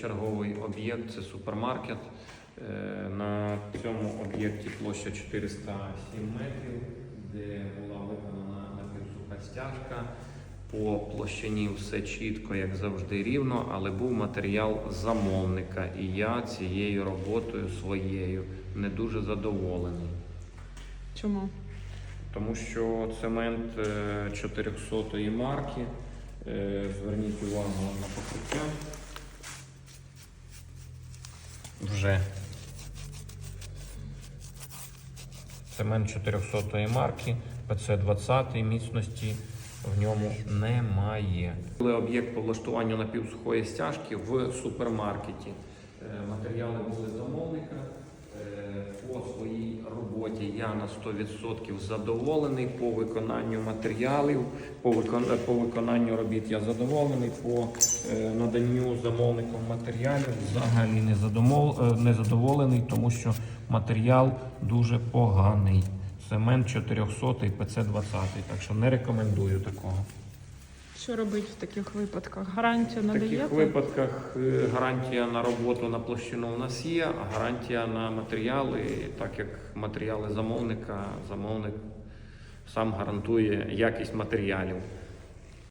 Черговий об'єкт це супермаркет. Е, На цьому об'єкті площа 407 метрів, де була виконана напівсуха стяжка. По площині все чітко, як завжди, рівно, але був матеріал замовника, і я цією роботою своєю не дуже задоволений. Чому? Тому що цемент е, 400 марки. Е, Зверніть увагу на покриття. Вже. Цемент 400 марки, ПЦ-20 міцності в ньому немає. Коли об'єкт по влаштуванню напівсухої стяжки в супермаркеті. Е, Матеріали були замовника. Е, роботі я на 100% задоволений. По виконанню матеріалів, по, викон... по виконанню робіт я задоволений. По е, наданню замовником матеріалів взагалі е, не задоволений, тому що матеріал дуже поганий. Цемент 400 ПЦ-20, так що не рекомендую такого. Що робити в таких випадках? Гарантію В таких випадках е, гарантія на роботу на площину у нас є, а гарантія на матеріали, так як матеріали замовника, замовник сам гарантує якість матеріалів.